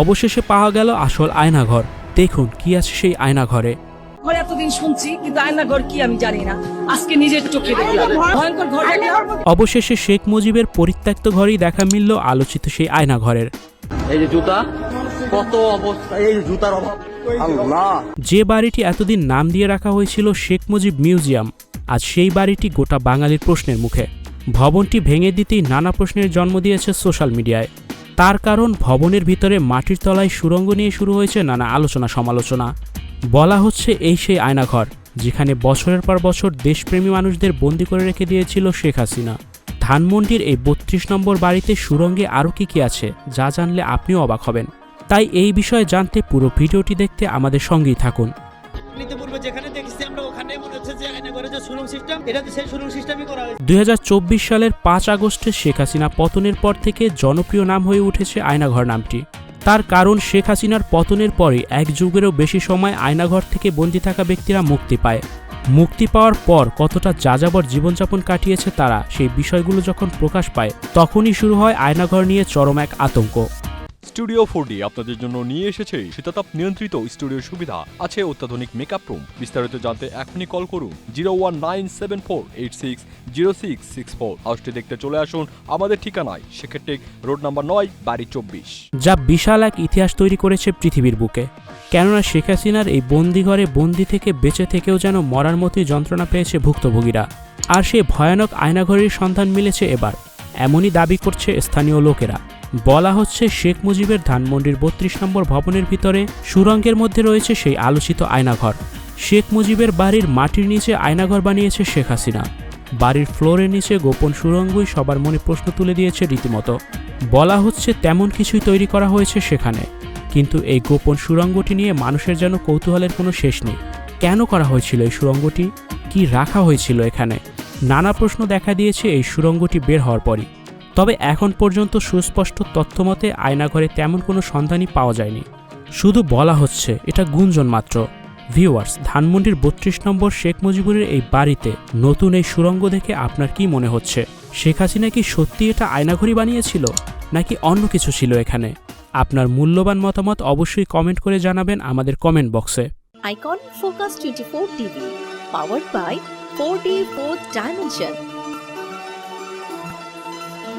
অবশেষে পাওয়া গেল আসল আয়নাঘর। দেখুন কি আছে সেই আয়নাঘরে। ঘরে এতদিন শুনছি কিন্তু আয়না ঘর কি আমি জানি না। আজকে নিজের চোখে দেখলাম। ভয়ঙ্কর ঘর অবশেষে শেখ মুজিবের পরিত্যক্ত ঘরেই দেখা মিলল আলোচিত সেই আয়নাঘরের। এই যে জুতা কত অবস্থা এই জুতার অভাব। যে বাড়িটি এতদিন নাম দিয়ে রাখা হয়েছিল শেখ মুজিব মিউজিয়াম আজ সেই বাড়িটি গোটা বাঙালির প্রশ্নের মুখে। ভবনটি ভেঙে দিতেই নানা প্রশ্নের জন্ম দিয়েছে সোশ্যাল মিডিয়ায়। তার কারণ ভবনের ভিতরে মাটির তলায় সুরঙ্গ নিয়ে শুরু হয়েছে নানা আলোচনা সমালোচনা। বলা হচ্ছে এই সেই আয়নাঘর, যেখানে বছরের পর বছর দেশপ্রেমী মানুষদের বন্দি করে রেখে দিয়েছিল শেখ হাসিনা। ধানমন্ডির এই বত্রিশ নম্বর বাড়িতে সুরঙ্গে আরও কি কি আছে, যা জানলে আপনিও অবাক হবেন। তাই এই বিষয়ে জানতে পুরো ভিডিওটি দেখতে আমাদের সঙ্গেই থাকুন। সুরং সিস্টেম এটা তো সেই সুরং সিস্টেমই করা হয়েছে। দুই হাজার চব্বিশ সালের পাঁচ আগস্টে শেখ হাসিনা পতনের পর থেকে জনপ্রিয় নাম হয়ে উঠেছে আয়নাঘর নামটি। তার কারণ শেখ হাসিনার পতনের পরে এক যুগেরও বেশি সময় আয়নাঘর থেকে বন্দি থাকা ব্যক্তিরা মুক্তি পায়। মুক্তি পাওয়ার পর কতটা যাযাবর জীবনযাপন কাটিয়েছে তারা, সেই বিষয়গুলো যখন প্রকাশ পায়, তখনই শুরু হয় আয়নাঘর নিয়ে চরম এক আতঙ্ক। স্টুডিও ফোর আপনাদের জন্য নিয়ে এসেছে শীতাতাপ নিয়ন্ত্রিত স্টুডিও সুবিধা। আছে অত্যাধুনিক মেকআপ রুম বিস্তারিত জানতে এখনই কল করুন zero one nine seven four eight six zero six six four হাউসটি দেখতে চলে আসুন আমাদের ঠিকানায়। সেক্ষেত্রে রোড নাম্বার নয়, বাড়ি চব্বিশ। যা বিশাল এক ইতিহাস তৈরি করেছে পৃথিবীর বুকে। কেননা শেখ হাসিনার এই বন্দিঘরে বন্দি থেকে বেঁচে থেকেও যেন মরার মতোই যন্ত্রণা পেয়েছে ভুক্তভোগীরা। আর সে ভয়ানক আয়নাঘরের সন্ধান মিলেছে এবার। এমনই দাবি করছে স্থানীয় লোকেরা। বলা হচ্ছে শেখ মুজিবের ধানমন্ডির বত্রিশ নম্বর ভবনের ভিতরে সুরঙ্গের মধ্যে রয়েছে সেই আলোচিত আয়নাঘর। শেখ মুজিবের বাড়ির মাটির নিচে আয়নাঘর বানিয়েছে শেখ হাসিনা। বাড়ির ফ্লোরের নিচে গোপন সুরঙ্গই সবার মনে প্রশ্ন তুলে দিয়েছে রীতিমতো। বলা হচ্ছে তেমন কিছুই তৈরি করা হয়েছে সেখানে। কিন্তু এই গোপন সুরঙ্গটি নিয়ে মানুষের যেন কৌতূহলের কোনো শেষ নেই। কেন করা হয়েছিল এই সুরঙ্গটি? কি রাখা হয়েছিল এখানে? নানা প্রশ্ন দেখা দিয়েছে এই সুরঙ্গটি বের হওয়ার পরই। তবে এখন পর্যন্ত সুস্পষ্ট তথ্যমতে আয়নাঘরে তেমন কোনো সন্ধানই পাওয়া যায়নি। শুধু বলা হচ্ছে এটা গুঞ্জন মাত্র। ভিউয়ার্স ধানমন্ডির বত্রিশ নম্বর শেখ মুজিবুরের এই বাড়িতে নতুন এই সুরঙ্গ দেখে আপনার কি মনে হচ্ছে? শেখ হাসিনা কি সত্যি এটা আয়নাঘড়ি বানিয়েছিল? নাকি অন্য কিছু ছিল এখানে? আপনার মূল্যবান মতামত অবশ্যই কমেন্ট করে জানাবেন আমাদের কমেন্ট বক্সে। Icon Focus 24 TV, powered by 4D Fourth Dimension.